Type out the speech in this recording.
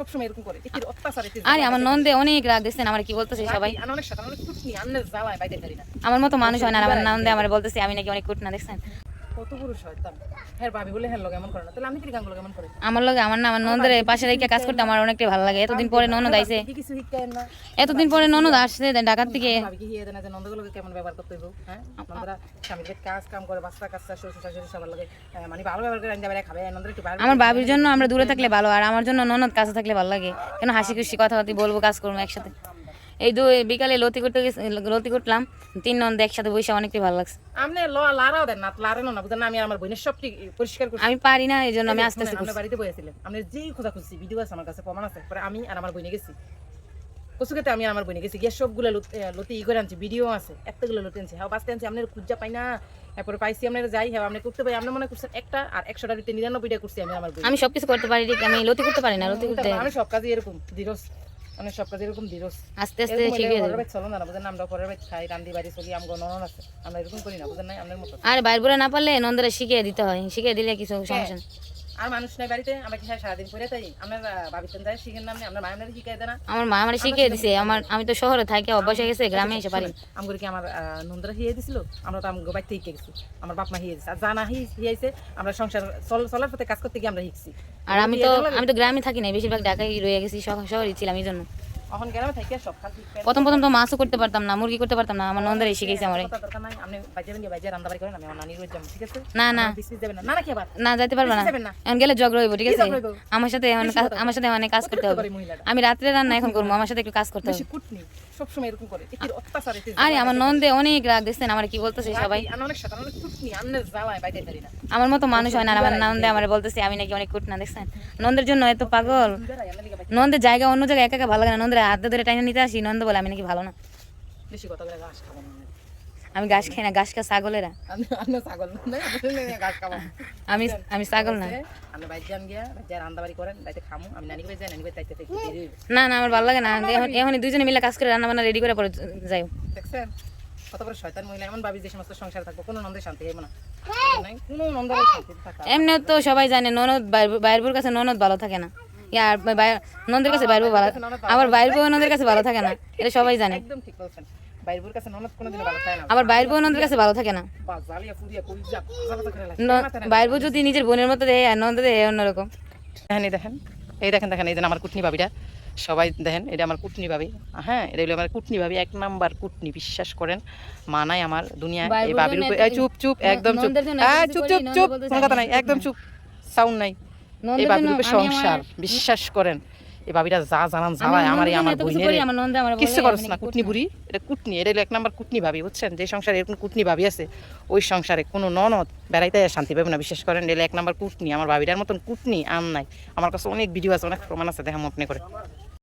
সবসময় এরকম করে। অত্যাচার আরে আমার নন্দে অনেক রাগ দেখছেন আমার কি বলতেছে সবাই? আমি অনেক কুটনি জ্বালায় না আমার মতো মানুষ হয় না আমার নন্দে আমার বলতেছে আমি নাকি অনেক কুটনা দেখছেন? কত বড় শয়তান? হ্যাঁ ভাবি বলে হ্যাঁ লোক এমন করে না। তাহলে আমি কি গাঙ্গুলো কেমন করে? আমার লগে আমার না আমার নন্দের পাশে রেখে কাজ করতে আমার অনেকটাই ভালো লাগে। এতদিন পরে ননদ আইছে। কিছু শিখায় না? এতদিন পরে ননদ আসছে ঢাকার থেকে। ভাবি কি হিয়ে কেমন ব্যবহার করতে হইব? হ্যাঁ? নন্দরা স্বামীর কাজ কাম করে বাচ্চা কাচ্চা শ্বশুর শাশুড়ি সবার লাগে মানে ভালো ব্যবহার করে আনতে খাবে নন্দরা একটু আমার বাবির জন্য আমরা দূরে থাকলে ভালো আর আমার জন্য ননদ কাছে থাকলে ভালো লাগে। কেন হাসি খুশি কথাবার্তি বলব কাজ করব একসাথে। এই দু বিকালে লতি করতে লতি করলাম তিন নন্দ একসাথে বসে অনেকটাই ভালো লাগছে। আমনে ল লারাও দেন না লারে না বুঝেন না, আমি আমার বোনের সবটি পরিষ্কার করছি। আমি পারি না এই জন্য আমি আস্তে আস্তে আমরা বাড়িতে বসেছিলাম আমরা যেই খোঁজা খুঁজছি ভিডিও আছে আমার কাছে প্রমাণ আছে পরে আমি আর আমার বোনে গেছি। কচুকেতে আমি আমার বোনে গেছি গিয়ে সবগুলো লতি ই করে আনছি ভিডিও আছে এতগুলো লতি আনছি হ্যাঁ বাঁচতে আনছি আপনার খুঁজা পাই না এরপরে পাইছি আপনার যাই হ্যাঁ আপনি করতে পারি আপনি মনে করছেন একটা আর একশোটা দিতে নিরানব্বইটা করছি আমি আমার আমি সবকিছু করতে পারি আমি লতি করতে পারি না লতি করতে আমি সব কাজে এরকম দিরস মানে সব কাজে এরকম দিরস। আস্তে আস্তে শিখে ঘরের যাবে। চলো না বুঝেন আমরা ঘরের বাইর খাই রান্দি বাড়ি চলি আমগো ননন আছে আমরা এরকম করি না বুঝেন না আমাদের মতো। আর বাইর বুড়া না পারলে নন্দরা শিখিয়ে দিতে হয় শিখিয়ে দিলে কিছু সমস্যা নেই। আর মানুষ নাই বাড়িতে আমরা কি সারাদিন করে তাই আমরা ভাবিতেন যাই শিখেন না আমরা মায়ের শিখাই আমার মা আমার শিখিয়ে দিছে আমার আমি তো শহরে থাকি অভ্যাস হয়ে গেছে গ্রামে এসে পারি। না। আমগুলো কি আমার নন্দরা হিয়ে দিছিল আমরা তো আমগো বাড়িতে শিখে গেছি আমার বাপ মা হিয়ে দিছে। আর জানা হিয়েছে আমরা সংসার চল চলার পথে কাজ করতে গিয়ে আমরা শিখছি। আর আমি তো আমি তো গ্রামে থাকি না বেশিরভাগ ঢাকায় রয়ে গেছি শহ- শহরে ছিলাম এই জন্য। এখন গ্রামে থাকি সব কাজ প্রথম প্রথম তো মাছও করতে পারতাম না মুরগি করতে পারতাম না আমার নন্দারে আমার। আপনি গিয়ে রান্না বাড়ি করেন আমি আমার নানির বাড়ি যাব ঠিক আছে? না না। পারব না। এখন গেলে ঝগড়া হইব ঠিক আছে? আমার সাথে আমার সাথে অনেক কাজ করতে হবে। আমি রাত্রে রান্না এখন করব আমার সাথে একটু কাজ করতে হবে। সবসময় এরকম করে। অত্যাচার আরে আমার নন্দে অনেক রাগ দিচ্ছেন আমার কি বলতেছে সবাই? আমি কুটনি আমার মতো মানুষ হয় না আমার নন্দে আমার বলতেছে আমি নাকি অনেক কুট না দেখছেন? নন্দের জন্য এত পাগল। নন্দের জায়গা অন্য জায়গায় একা একা ভালো লাগে না নন্দের হাত ধরে টাইনে নিতে আসি নন্দ বলে আমি নাকি ভালো না। বেশি কথা বলে ঘাস খাব না। আমি ঘাস খাই না ঘাস খা ছাগলেরা। আমি আমি ছাগল না ঘাস খাব আমি আমি ছাগল না। না না আমার ভালো লাগে না। এখন এখন দুজনে মিলে কাজ করে রান্না বান্না রেডি করে পরে যাই। দেখছেন? কত বড় শয়তান মহিলা এমন ভাবি যে সমস্ত সংসার থাকব কোনো নন্দের শান্তি হইব না। নাই, কোনো নন্দের শান্তি থাকা এমনি তো সবাই জানে ননদ বাইর- বাইরবুর কাছে ননদ ভালো থাকে না। বাই- ননদের কাছে বাইরবু ভালো আবার বাইরবু ননদের কাছে ভালো থাকে না এটা সবাই জানে। একদম ঠিক বলছেন। বাইরের কাছে ননদ কোনোদিনও ভালো চায় না। আবার বাইরবু ননদের কাছে ভালো থাকে না। বা জালিয়া ফুরিয়া করি যা কথা করে লাগে ন- বাইরবু যদি নিজের বোনের মতো দেয় আর ননদ দেয় অন্যরকম। দেখেন এই দেখেন। এই দেখেন দেখেন এই যে আমার কুটনি ভাবিটা সবাই দেখেন এটা আমার কুটনি ভাবি। হ্যাঁ এটা হলো আমার কুটনি ভাবি। এক নাম্বার কুটনি বিশ্বাস করেন মানাই আমার দুনিয়া এই ভাবির উপরে চুপ চুপ একদম চুপ। হ্যাঁ চুপ চুপ চুপ। বলতেছে কোনো কথা নাই চুপ একদম চুপ। সাউন্ড নাই। এই সংসার বিশ্বাস করেন এই যা জানান জ্বালায় আমার কিছু না কুটনি বুড়ি এটা কুটনি এটা এক নাম্বার কুটনি ভাবি বুঝছেন? যে সংসারে এরকম কুটনি ভাবি আছে ওই সংসারে কোনো ননদ বেড়াইতে শান্তি পাবে না বিশ্বাস করেন এটা এক নাম্বার কুটনি আমার ভাবিটার মতন কুটনি আম নাই। আমার কাছে অনেক ভিডিও আছে অনেক প্রমাণ আছে দেখাম আপনি করে।